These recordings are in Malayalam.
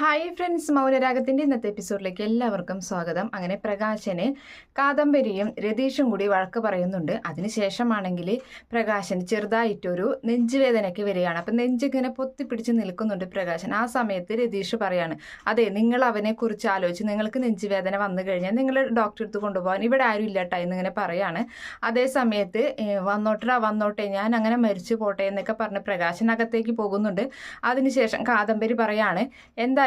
ഹായ് ഫ്രണ്ട്സ് മൗനരാഗത്തിന്റെ ഇന്നത്തെ എപ്പിസോഡിലേക്ക് എല്ലാവർക്കും സ്വാഗതം. അങ്ങനെ പ്രകാശന് കാദംബരിയും രതീഷും കൂടി വഴക്ക് പറയുന്നുണ്ട്. അതിനുശേഷമാണെങ്കിൽ പ്രകാശന് ചെറുതായിട്ടൊരു നെഞ്ചുവേദനയ്ക്ക് വരികയാണ്. അപ്പം നെഞ്ചിങ്ങനെ പൊത്തിപ്പിടിച്ച് നിൽക്കുന്നുണ്ട് പ്രകാശൻ. ആ സമയത്ത് രതീഷ് പറയാണ് അതെ നിങ്ങൾ അവനെ കുറിച്ച് ആലോചിച്ച് നിങ്ങൾക്ക് നെഞ്ചുവേദന വന്നു കഴിഞ്ഞാൽ നിങ്ങൾ ഡോക്ടറെ അടുത്ത് കൊണ്ടുപോകാൻ ഇവിടെ ആരും ഇല്ലട്ടാ എന്നിങ്ങനെ പറയാണ്. അതേ സമയത്ത് ഏഹ്, വന്നോട്ടെടാ വന്നോട്ടെ ഞാൻ അങ്ങനെ മരിച്ചു പോട്ടെ എന്നൊക്കെ പറഞ്ഞ് പ്രകാശനകത്തേക്ക് പോകുന്നുണ്ട്. അതിനുശേഷം കാദംബരി പറയാണ്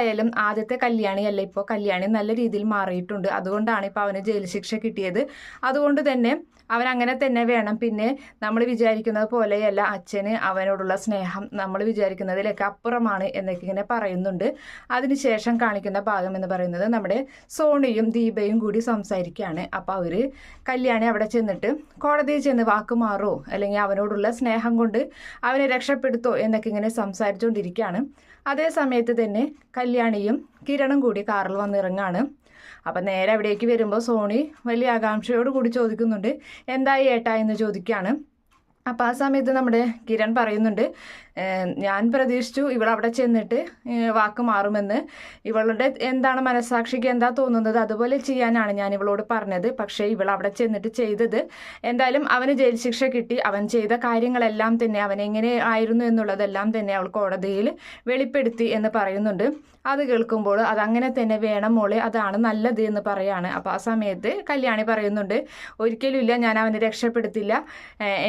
എന്തായാലും ആദ്യത്തെ കല്യാണി അല്ല ഇപ്പോൾ കല്യാണി നല്ല രീതിയിൽ മാറിയിട്ടുണ്ട്. അതുകൊണ്ടാണ് ഇപ്പോൾ അവന് ജയിൽ ശിക്ഷ കിട്ടിയത്. അതുകൊണ്ട് തന്നെ അവൻ അങ്ങനെ തന്നെ വേണം. പിന്നെ നമ്മൾ വിചാരിക്കുന്നത് പോലെയല്ല അച്ഛന് അവനോടുള്ള സ്നേഹം നമ്മൾ വിചാരിക്കുന്നതിലൊക്കെ അപ്പുറമാണ് എന്നൊക്കെ ഇങ്ങനെ പറയുന്നുണ്ട്. അതിനുശേഷം കാണിക്കുന്ന ഭാഗം എന്ന് പറയുന്നത് നമ്മുടെ സോണിയും ദീപയും കൂടി സംസാരിക്കുകയാണ്. അപ്പോൾ അവർ കല്യാണി അവിടെ ചെന്നിട്ട് കോടതിയിൽ ചെന്ന് വാക്ക് അല്ലെങ്കിൽ അവനോടുള്ള സ്നേഹം കൊണ്ട് അവനെ രക്ഷപ്പെടുത്തോ എന്നൊക്കെ ഇങ്ങനെ സംസാരിച്ചുകൊണ്ടിരിക്കുകയാണ്. അതേ സമയത്ത് തന്നെ കല്യാണിയും കിരണും കൂടി കാറിൽ വന്നിറങ്ങാണ്. അപ്പം നേരെ അവിടേക്ക് വരുമ്പോൾ സോണി വലിയ ആകാംക്ഷയോട് കൂടി ചോദിക്കുന്നുണ്ട് എന്തായി ഏട്ടാ? എന്ന് ചോദിക്കുകയാണ് അപ്പോൾ ആ സമയത്ത് നമ്മുടെ കിരൺ പറയുന്നുണ്ട് "ഏഹ് ഞാൻ പ്രതീക്ഷിച്ചു ഇവൾ അവിടെ ചെന്നിട്ട് വാക്ക് മാറുമെന്ന്. ഇവളുടെ എന്താണ് മനസാക്ഷിക്ക് എന്താ തോന്നുന്നത്? അതുപോലെ ചെയ്യാനാണ് ഞാൻ ഇവളോട് പറഞ്ഞത്. പക്ഷേ ഇവൾ അവിടെ ചെന്നിട്ട് ചെയ്തത് എന്തായാലും അവന് ജയിൽ ശിക്ഷ കിട്ടി. അവൻ ചെയ്ത കാര്യങ്ങളെല്ലാം തന്നെ അവൻ എങ്ങനെ ആയിരുന്നു എന്നുള്ളതെല്ലാം തന്നെ അവൾ കോടതിയിൽ വെളിപ്പെടുത്തി എന്ന് പറയുന്നുണ്ട്. അത് കേൾക്കുമ്പോൾ അതങ്ങനെ തന്നെ വേണം മോളെ അതാണ് നല്ലത് എന്ന് പറയാണ്. അപ്പോൾ ആ സമയത്ത് കല്യാണി പറയുന്നുണ്ട് ഒരിക്കലും ഇല്ല ഞാൻ അവനെ രക്ഷപ്പെടുത്തില്ല.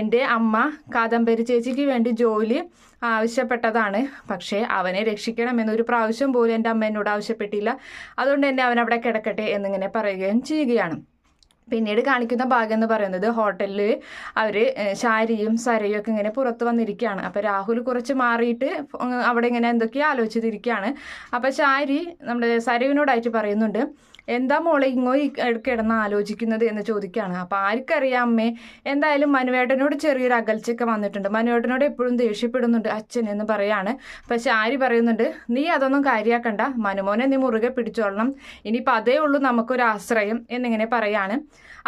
എന്റെ അമ്മ കാദംബരി ചേച്ചിക്ക് വേണ്ടി ജോലി ആവശ്യപ്പെട്ടതാണ്. പക്ഷേ അവനെ രക്ഷിക്കണമെന്നൊരു പ്രാവശ്യം പോലും എന്റെ അമ്മ എന്നോട് ആവശ്യപ്പെട്ടില്ല. അതുകൊണ്ട് തന്നെ അവൻ അവിടെ കിടക്കട്ടെ എന്നിങ്ങനെ പറയുകയും ചെയ്യുകയാണ്. പിന്നീട് കാണിക്കുന്ന ഭാഗം എന്ന് പറയുന്നത് ഹോട്ടലിൽ അവർ ശാരിയും സരയും ഒക്കെ ഇങ്ങനെ പുറത്ത് വന്നിരിക്കുകയാണ് അപ്പോൾ രാഹുൽ കുറച്ച് മാറിയിട്ട് അവിടെ ഇങ്ങനെ എന്തൊക്കെയോ ആലോചിച്ചിരിക്കുകയാണ് അപ്പോൾ ശാരി നമ്മുടെ സരയുവിനോടായിട്ട് പറയുന്നുണ്ട് എന്താ മോളെ ഇങ്ങോ കിടന്ന് ആലോചിക്കുന്നത്? എന്ന് ചോദിക്കുകയാണ് അപ്പോൾ ആർക്കറിയാം അമ്മേ എന്തായാലും മനുവേട്ടനോട് ചെറിയൊരു അകൽച്ചയൊക്കെ വന്നിട്ടുണ്ട്. മനുവേട്ടനോട് എപ്പോഴും ദേഷ്യപ്പെടുന്നുണ്ട് അച്ഛൻ എന്ന് പറയാണ്. പക്ഷെ ആര് പറയുന്നുണ്ട് നീ അതൊന്നും കാര്യാക്കണ്ട. മനുമോനെ നീ മുറുകെ പിടിച്ചോളണം. ഇനിയിപ്പോൾ അതേ ഉള്ളൂ നമുക്കൊരു ആശ്രയം എന്നിങ്ങനെ പറയാണ്.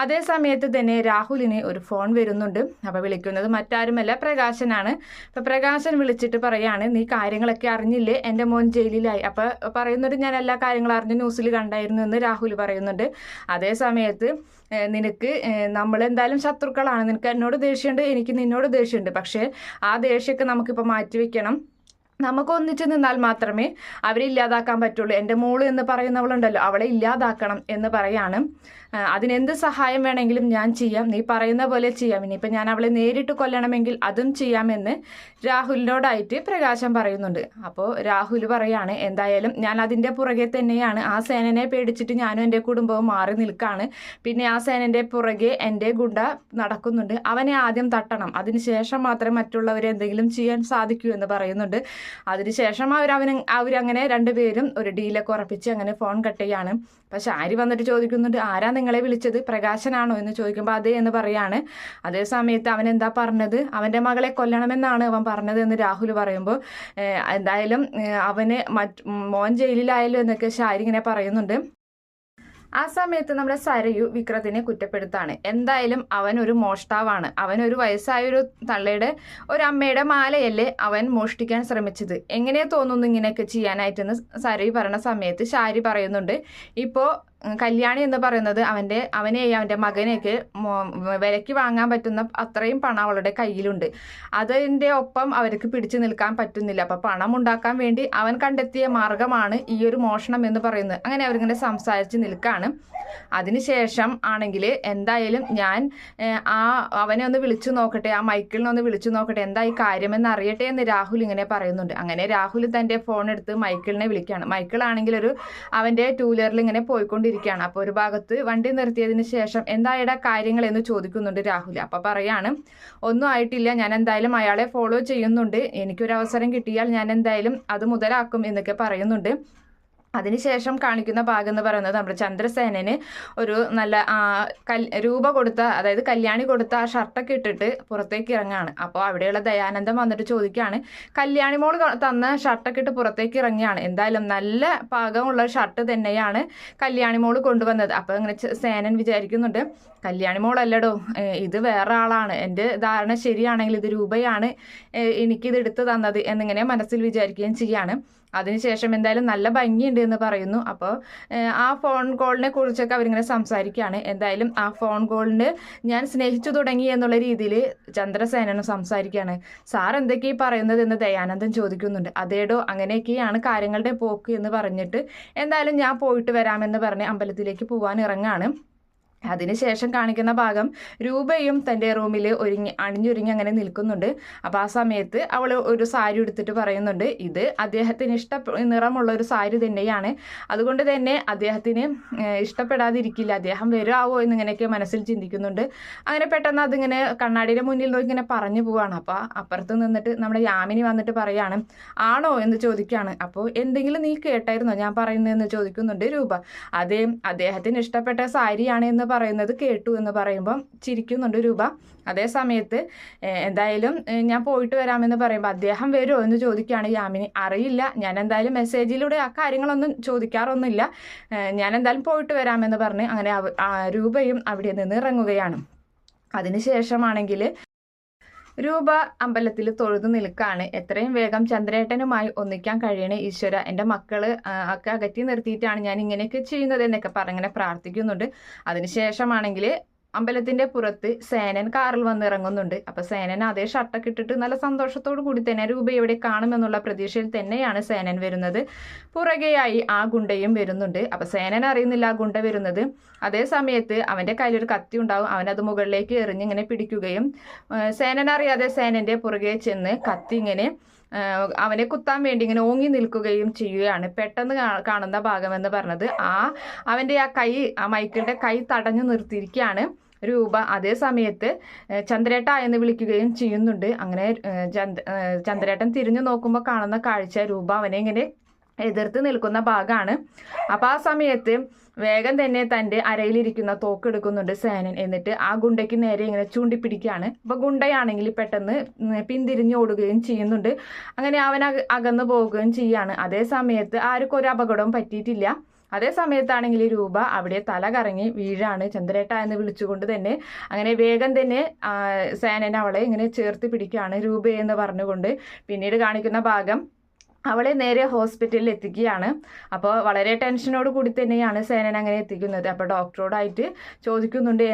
അതേ സമയത്ത് തന്നെ രാഹുലിന് ഒരു ഫോൺ വരുന്നുണ്ട്. അപ്പോൾ വിളിക്കുന്നത് മറ്റാരുമല്ല പ്രകാശനാണ്. അപ്പോൾ പ്രകാശൻ വിളിച്ചിട്ട് പറയാണ് നീ കാര്യങ്ങളൊക്കെ അറിഞ്ഞില്ലേ? എന്റെ മോൻ ജയിലിലായി. അപ്പോൾ പറയുന്നുണ്ട് ഞാൻ എല്ലാ കാര്യങ്ങളും അറിഞ്ഞ് ന്യൂസിൽ കണ്ടായിരുന്നു എന്ന് രാഹുൽ പറയുന്നുണ്ട്. അതേ സമയത്ത് നിനക്ക് നമ്മളെന്തായാലും ശത്രുക്കളാണ്. നിനക്ക് എന്നോട് ദേഷ്യമുണ്ട് എനിക്ക് നിന്നോട് ദേഷ്യമുണ്ട്. പക്ഷേ ആ ദേഷ്യമൊക്കെ നമുക്കിപ്പോൾ മാറ്റിവെക്കണം. നമുക്ക് ഒന്നിച്ച് നിന്നാൽ മാത്രമേ അവരെ ഇല്ലാതാക്കാൻ പറ്റുള്ളൂ. എന്റെ മോൾ എന്ന് പറയുന്നവളുണ്ടല്ലോ അവളെ ഇല്ലാതാക്കണം എന്ന് പറയാണ്. അതിനെന്ത് സഹായം വേണമെങ്കിലും ഞാൻ ചെയ്യാം. നീ പറയുന്ന പോലെ ചെയ്യാം. ഇനിയിപ്പോൾ ഞാൻ അവളെ നേരിട്ട് കൊല്ലണമെങ്കിൽ അതും ചെയ്യാമെന്ന് രാഹുലിനോടായിട്ട് പ്രകാശം പറയുന്നുണ്ട്. അപ്പോൾ രാഹുൽ പറയാണ് എന്തായാലും ഞാൻ അതിന്റെ പുറകെ തന്നെയാണ്. ആ സേനനെ പേടിച്ചിട്ട് ഞാനും എന്റെ കുടുംബവും മാറി നിൽക്കുകയാണ് പിന്നെ ആ സേനന്റെ പുറകെ എന്റെ ഗുണ്ട നടക്കുന്നുണ്ട്. അവനെ ആദ്യം തട്ടണം. അതിനുശേഷം മാത്രമേ മറ്റുള്ളവരെ എന്തെങ്കിലും ചെയ്യാൻ സാധിക്കൂ എന്ന് പറയുന്നുണ്ട്. അതിനുശേഷം അവർ അവന് അവരങ്ങനെ രണ്ടുപേരും ഒരു ഡീലൊക്കെ ഉറപ്പിച്ച് അങ്ങനെ ഫോൺ കട്ട് ചെയ്യാണ്. പക്ഷെ ആര് വന്നിട്ട് ചോദിക്കുന്നുണ്ട്? ആരാ നിങ്ങളെ വിളിച്ചത്? പ്രകാശനാണോ എന്ന് ചോദിക്കുമ്പോൾ അതെ എന്ന് പറയാണ്. അതേ സമയത്ത് അവൻ എന്താ പറഞ്ഞത്? അവന്റെ മകളെ കൊല്ലണമെന്നാണ് അവൻ പറഞ്ഞത് എന്ന് രാഹുൽ പറയുമ്പോൾ എന്തായാലും അവന് മറ്റ് മോൻ ജയിലിലായാലും എന്നൊക്കെ ഷാരി ഇങ്ങനെ പറയുന്നുണ്ട്. ആ സമയത്ത് നമ്മുടെ സരയു വിക്രത്തിനെ കുറ്റപ്പെടുത്താണ്. എന്തായാലും അവൻ ഒരു മോഷ്ടാവാണ്. അവൻ ഒരു വയസ്സായ ഒരു തള്ളയുടെ ഒരു അമ്മയുടെ മാലയല്ലേ അവൻ മോഷ്ടിക്കാൻ ശ്രമിച്ചത്. എങ്ങനെ തോന്നുന്നു ഇങ്ങനെയൊക്കെ ചെയ്യാനായിട്ടെന്ന് സരയു പറഞ്ഞ സമയത്ത് ഷാരി പറയുന്നുണ്ട്. ഇപ്പോൾ കല്യാണി എന്ന് പറയുന്നത് അവന്റെ അവനെയും അവന്റെ മകനെയൊക്കെ വിലയ്ക്ക് വാങ്ങാൻ പറ്റുന്ന അത്രയും പണം അവളുടെ കയ്യിലുണ്ട്. അതിന്റെ ഒപ്പം അവർക്ക് പിടിച്ചു നിൽക്കാൻ പറ്റുന്നില്ല. അപ്പം പണം ഉണ്ടാക്കാൻ വേണ്ടി അവൻ കണ്ടെത്തിയ മാർഗമാണ് ഈ ഒരു മോഷണം എന്ന് പറയുന്നത്. അങ്ങനെ അവരിങ്ങനെ സംസാരിച്ച് നിൽക്കുകയാണ് അതിനുശേഷം ആണെങ്കിൽ എന്തായാലും ഞാൻ ആ അവനെ ഒന്ന് വിളിച്ചു നോക്കട്ടെ ആ മൈക്കിളിനെ ഒന്ന് വിളിച്ചു നോക്കട്ടെ എന്താ ഈ കാര്യമെന്ന് അറിയട്ടെ എന്ന് രാഹുൽ ഇങ്ങനെ പറയുന്നുണ്ട്. അങ്ങനെ രാഹുൽ തന്റെ ഫോൺ എടുത്ത് മൈക്കിളിനെ വിളിക്കുകയാണ്. മൈക്കിൾ ആണെങ്കിൽ ഒരു അവന്റെ ടൂ വീലറിൽ ഇങ്ങനെ പോയിക്കൊണ്ടിരിക്കുകയാണ് അപ്പോൾ ഒരു ഭാഗത്ത് വണ്ടി നിർത്തിയതിന് ശേഷം എന്തായടാ കാര്യങ്ങൾ എന്ന് ചോദിക്കുന്നുണ്ട് രാഹുൽ. അപ്പോൾ പറയാണ് ഒന്നും ആയിട്ടില്ല. ഞാൻ എന്തായാലും അയാളെ ഫോളോ ചെയ്യുന്നുണ്ട്. എനിക്കൊരു അവസരം കിട്ടിയാൽ ഞാൻ എന്തായാലും അത് മുതലാക്കും എന്നൊക്കെ പറയുന്നുണ്ട്. അതിനുശേഷം കാണിക്കുന്ന ഭാഗം എന്ന് പറയുന്നത് നമ്മുടെ ചന്ദ്രസേനന് ഒരു നല്ല രൂപ കൊടുത്ത അതായത് കല്യാണി കൊടുത്ത ആ ഷർട്ടൊക്കെ ഇട്ടിട്ട് പുറത്തേക്ക് ഇറങ്ങാണ്. അപ്പോൾ അവിടെയുള്ള ദയാനന്ദം വന്നിട്ട് ചോദിക്കുകയാണ് കല്യാണി മോൾ തന്ന ഷർട്ടൊക്കെ ഇട്ട് പുറത്തേക്ക് ഇറങ്ങിയാണ് എന്തായാലും നല്ല പാകമുള്ള ഷർട്ട് തന്നെയാണ് കല്യാണി മോൾ കൊണ്ടുവന്നത്. അപ്പോൾ അങ്ങനെ സേനൻ വിചാരിക്കുന്നുണ്ട് കല്യാണി മോളല്ലടോ ഇത് വേറെ ആളാണ്. എന്റെ ധാരണ ശരിയാണെങ്കിൽ ഇത് രൂപയാണ് എനിക്കിത് എടുത്തു തന്നത് എന്നിങ്ങനെ മനസ്സിൽ വിചാരിക്കുകയും ചെയ്യാണ്. അതിനുശേഷം എന്തായാലും നല്ല ഭംഗിയുണ്ട് എന്ന് പറയുന്നു. അപ്പോൾ ആ ഫോൺ കോളിനെ കുറിച്ചൊക്കെ അവരിങ്ങനെ സംസാരിക്കുകയാണ്. എന്തായാലും ആ ഫോൺ കോളിന് ഞാൻ സ്നേഹിച്ചു തുടങ്ങി എന്നുള്ള രീതിയിൽ ചന്ദ്രസേനനും സംസാരിക്കുകയാണ്. സാർ എന്തൊക്കെയാണ് പറയുന്നത്? എന്ന് ദയാനന്ദൻ ചോദിക്കുന്നുണ്ട്. അതേടോ അങ്ങനെയൊക്കെയാണ് കാര്യങ്ങളുടെ പോക്ക് എന്ന് പറഞ്ഞിട്ട് എന്തായാലും ഞാൻ പോയിട്ട് വരാമെന്ന് പറഞ്ഞ് അമ്പലത്തിലേക്ക് പോകാൻ ഇറങ്ങാണ്. അതിനുശേഷം കാണിക്കുന്ന ഭാഗം രൂപയും തന്റെ റൂമിൽ ഒരുങ്ങി അണിഞ്ഞൊരുങ്ങി അങ്ങനെ നിൽക്കുന്നുണ്ട്. അപ്പോൾ ആ സമയത്ത് അവൾ ഒരു സാരി എടുത്തിട്ട് പറയുന്നുണ്ട് ഇത് അദ്ദേഹത്തിന് ഇഷ്ട നിറമുള്ള ഒരു സാരി തന്നെയാണ്. അതുകൊണ്ട് തന്നെ അദ്ദേഹത്തിന് ഇഷ്ടപ്പെടാതിരിക്കില്ല. അദ്ദേഹം വരുമാവോ എന്നിങ്ങനെയൊക്കെ മനസ്സിൽ ചിന്തിക്കുന്നുണ്ട്. അങ്ങനെ പെട്ടെന്ന് അതിങ്ങനെ കണ്ണാടിയുടെ മുന്നിൽ നോക്കി ഇങ്ങനെ പറഞ്ഞു പോവാണ്. അപ്പോൾ അപ്പുറത്ത് നിന്നിട്ട് നമ്മുടെ യാമിനി വന്നിട്ട് പറയാണ് ആണോ? എന്ന് ചോദിക്കുകയാണ് അപ്പോൾ എന്തെങ്കിലും നീ കേട്ടായിരുന്നോ? ഞാൻ പറയുന്നതെന്ന് ചോദിക്കുന്നുണ്ട് രൂപ. അതേ അദ്ദേഹത്തിന് ഇഷ്ടപ്പെട്ട സാരിയാണ് എന്ന് പറയുന്നത് കേട്ടു എന്ന് പറയുമ്പം ചിരിക്കുന്നുണ്ട് രൂപ. അതേ സമയത്ത് എന്തായാലും ഞാൻ പോയിട്ട് വരാമെന്ന് പറയുമ്പോൾ അദ്ദേഹം വരുമോ എന്ന് ചോദിക്കുകയാണ് യാമിനി. അറിയില്ല ഞാൻ എന്തായാലും മെസ്സേജിലൂടെ ആ കാര്യങ്ങളൊന്നും ചോദിക്കാറൊന്നുമില്ല. ഞാൻ എന്തായാലും പോയിട്ട് വരാമെന്ന് പറഞ്ഞ് അങ്ങനെ രൂപയും അവിടെ നിന്ന് ഇറങ്ങുകയാണ്. അതിനുശേഷമാണെങ്കിൽ രൂപ അമ്പലത്തിൽ തൊഴുതു നിൽക്കാണ്. എത്രയും വേഗം ചന്ദ്രേട്ടനുമായി ഒന്നിക്കാൻ കഴിയണേ ഈശ്വര. എന്റെ മക്കൾ ഒക്കെ അകറ്റി നിർത്തിയിട്ടാണ് ഞാൻ ഇങ്ങനെയൊക്കെ ചെയ്യുന്നത് എന്നൊക്കെ പറഞ്ഞിങ്ങനെ പ്രാർത്ഥിക്കുന്നുണ്ട്. അതിനുശേഷമാണെങ്കിൽ അമ്പലത്തിന്റെ പുറത്ത് സേനൻ കാറിൽ വന്നിറങ്ങുന്നുണ്ട്. അപ്പൊ സേനൻ അതേ ഷർട്ടൊക്കെ ഇട്ടിട്ട് നല്ല സന്തോഷത്തോടു കൂടി തന്നെ രൂപ എവിടെ കാണുമെന്നുള്ള പ്രതീക്ഷയിൽ തന്നെയാണ് സേനൻ വരുന്നത്. പുറകെയായി ആ ഗുണ്ടയും വരുന്നുണ്ട്. അപ്പൊ സേനൻ അറിയുന്നില്ല ആ ഗുണ്ട വരുന്നത്. അതേ സമയത്ത് അവന്റെ കയ്യിൽ ഒരു കത്തി ഉണ്ടാവും. അവൻ അത് മുകളിലേക്ക് എറിഞ്ഞ് ഇങ്ങനെ പിടിക്കുകയും സേനൻ അറിയാതെ സേനന്റെ പുറകെ ചെന്ന് കത്തി ഇങ്ങനെ അവനെ കുത്താൻ വേണ്ടി ഇങ്ങനെ ഓങ്ങി നിൽക്കുകയും ചെയ്യുകയാണ്. പെട്ടെന്ന് കാണുന്ന ഭാഗമെന്ന് പറഞ്ഞത് ആ അവന്റെ ആ കൈ ആ മൈക്കിളുടെ കൈ തടഞ്ഞു നിർത്തിയിരിക്കുകയാണ്. രൂപ അതേ സമയത്ത് ചന്ദ്രേട്ട എന്ന് വിളിക്കുകയും ചെയ്യുന്നുണ്ട്. അങ്ങനെ ചന്ദ്രേട്ടൻ തിരിഞ്ഞു നോക്കുമ്പോൾ കാണുന്ന കാഴ്ച രൂപ അവനെ ഇങ്ങനെ എതിർത്ത് നിൽക്കുന്ന ഭാഗമാണ് അപ്പോൾ ആ സമയത്ത് വേഗം തന്നെ തന്റെ അരയിലിരിക്കുന്ന തോക്കെടുക്കുന്നുണ്ട് സേനൻ. എന്നിട്ട് ആ ഗുണ്ടയ്ക്ക് നേരെ ഇങ്ങനെ ചൂണ്ടിപ്പിടിക്കുകയാണ്. അപ്പോൾ ഗുണ്ടയാണെങ്കിൽ പെട്ടെന്ന് പിന്തിരിഞ്ഞ് ഓടുകയും ചെയ്യുന്നുണ്ട്. അങ്ങനെ അവൻ അകന്നു പോവുകയും ചെയ്യാണ്. അതേ സമയത്ത് ആർക്കും ഒരു അപകടവും പറ്റിയിട്ടില്ല. അതേ സമയത്താണെങ്കിൽ രൂപ അവിടെ തല കറങ്ങി വീഴാണ് ചന്ദ്രേട്ട എന്ന് വിളിച്ചുകൊണ്ട് തന്നെ അങ്ങനെ വേഗം തന്നെ സേനൻ അവളെ ഇങ്ങനെ ചേർത്ത് പിടിക്കുകയാണ് രൂപ പറഞ്ഞുകൊണ്ട്. പിന്നീട് കാണിക്കുന്ന ഭാഗം അവളെ നേരെ ഹോസ്പിറ്റലിൽ എത്തിക്കുകയാണ്. അപ്പോൾ വളരെ ടെൻഷനോട് കൂടി തന്നെയാണ് സേനൻ അങ്ങനെ എത്തിക്കുന്നത്. അപ്പോൾ ഡോക്ടറോടായിട്ട് ചോദിക്കുന്നുണ്ട്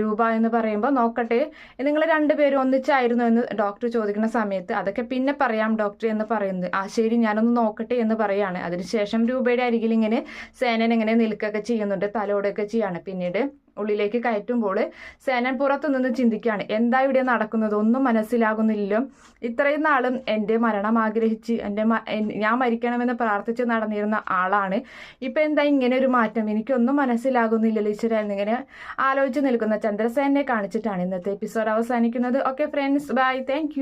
രൂപ എന്ന് പറയുമ്പോൾ നോക്കട്ടെ നിങ്ങൾ രണ്ടുപേരും ഒന്നിച്ചായിരുന്നു എന്ന് ഡോക്ടർ ചോദിക്കുന്ന സമയത്ത് അതൊക്കെ പിന്നെ പറയാം ഡോക്ടർ എന്ന് പറയുന്നത്. ആ ശരി ഞാനൊന്ന് നോക്കട്ടെ എന്ന് പറയാണ്. അതിനുശേഷം രൂപയുടെ അരികിൽ ഇങ്ങനെ സേനൻ ഇങ്ങനെ നിൽക്കുകയൊക്കെ ചെയ്യുന്നുണ്ട് തലോടൊക്കെ ചെയ്യാണ്. പിന്നീട് ഉള്ളിലേക്ക് കയറ്റുമ്പോൾ സേനൻ പുറത്തു നിന്ന് ചിന്തിക്കുകയാണ് എന്താ ഇവിടെ നടക്കുന്നത്? ഒന്നും മനസ്സിലാകുന്നില്ലല്ലോ. ഇത്രയും നാളും എന്റെ മരണം ആഗ്രഹിച്ച് എന്റെ ഞാൻ മരിക്കണമെന്ന് പ്രാർത്ഥിച്ച് നടന്നിരുന്ന ആളാണ്. ഇപ്പം എന്താ ഇങ്ങനെ ഒരു മാറ്റം? എനിക്കൊന്നും മനസ്സിലാകുന്നില്ലല്ലോ ഈശ്വര. എന്നിങ്ങനെ ആലോചിച്ച് നിൽക്കുന്ന ചന്ദ്രസേനെ കാണിച്ചിട്ടാണ് ഇന്നത്തെ എപ്പിസോഡ് അവസാനിക്കുന്നത്. Okay friends bye thank